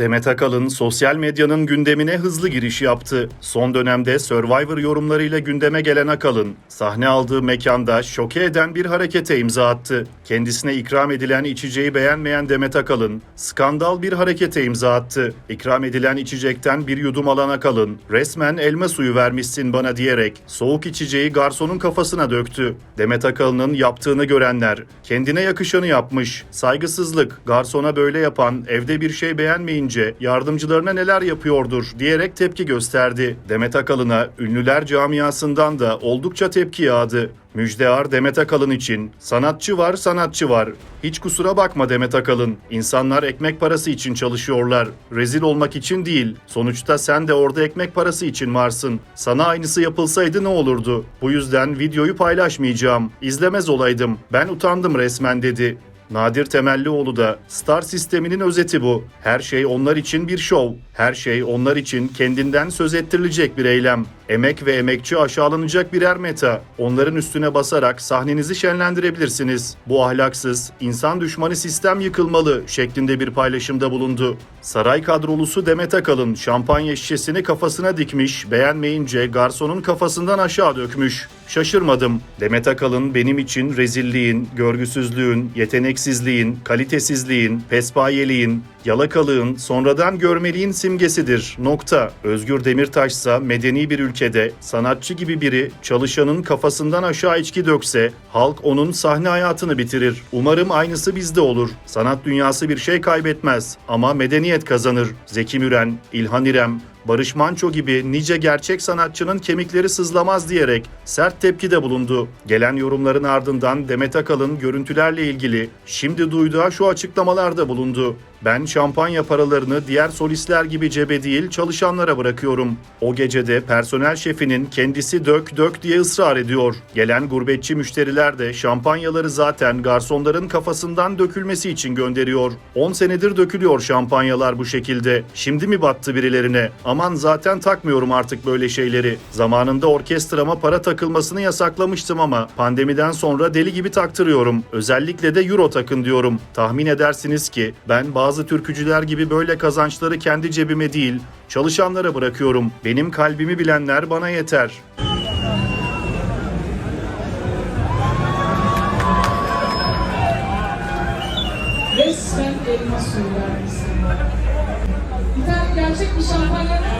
Demet Akalın sosyal medyanın gündemine hızlı giriş yaptı. Son dönemde Survivor yorumlarıyla gündeme gelen Akalın, sahne aldığı mekanda şoke eden bir harekete imza attı. Kendisine ikram edilen içeceği beğenmeyen Demet Akalın, skandal bir harekete imza attı. İkram edilen içecekten bir yudum alan Akalın, resmen elma suyu vermişsin bana diyerek soğuk içeceği garsonun kafasına döktü. Demet Akalın'ın yaptığını görenler, kendine yakışanı yapmış, saygısızlık, garsona böyle yapan, evde bir şey beğenmeyince yardımcılarına neler yapıyordur diyerek tepki gösterdi. Demet Akalın'a ünlüler camiasından da oldukça tepki yağdı. Müjdear Demet Akalın için sanatçı var sanatçı var. Hiç kusura bakma Demet Akalın. İnsanlar ekmek parası için çalışıyorlar. Rezil olmak için değil. Sonuçta sen de orada ekmek parası için varsın. Sana aynısı yapılsaydı ne olurdu? Bu yüzden videoyu paylaşmayacağım. İzlemez olaydım. Ben utandım resmen dedi. Nadir Temellioğlu da Star sisteminin özeti bu. Her şey onlar için bir şov. Her şey onlar için kendinden söz ettirilecek bir eylem. Emek ve emekçi aşağılanacak birer meta. Onların üstüne basarak sahnenizi şenlendirebilirsiniz. Bu ahlaksız, insan düşmanı sistem yıkılmalı şeklinde bir paylaşımda bulundu. Saray kadrolusu Demet Akalın şampanya şişesini kafasına dikmiş, beğenmeyince garsonun kafasından aşağı dökmüş. Şaşırmadım. Demet Akalın benim için rezilliğin, görgüsüzlüğün, yeteneksizliğin, kalitesizliğin, pespayeliğin, yalakalığın, sonradan görmeliğin simgesidir. Nokta. Özgür Demirtaşsa medeni bir ülkede sanatçı gibi biri çalışanın kafasından aşağı içki dökse halk onun sahne hayatını bitirir. Umarım aynısı bizde olur. Sanat dünyası bir şey kaybetmez ama medeniyet kazanır. Zeki Müren, İlhan İrem, Barış Manço gibi nice gerçek sanatçının kemikleri sızlamaz diyerek sert tepkide bulundu. Gelen yorumların ardından Demet Akalın görüntülerle ilgili şimdi duyduğu şu açıklamalarda bulundu. Ben şampanya paralarını diğer solistler gibi cebe değil çalışanlara bırakıyorum. O gecede personel şefinin kendisi dök dök diye ısrar ediyor. Gelen gurbetçi müşteriler de şampanyaları zaten garsonların kafasından dökülmesi için gönderiyor. 10 senedir dökülüyor şampanyalar bu şekilde. Şimdi mi battı birilerine? Aman zaten takmıyorum artık böyle şeyleri. Zamanında orkestrama para takılmasını yasaklamıştım ama pandemiden sonra deli gibi taktırıyorum. Özellikle de euro takın diyorum. Tahmin edersiniz ki ben bazı türkücüler gibi böyle kazançları kendi cebime değil, çalışanlara bırakıyorum. Benim kalbimi bilenler bana yeter. Resmen elma suyu vermişsin. Bir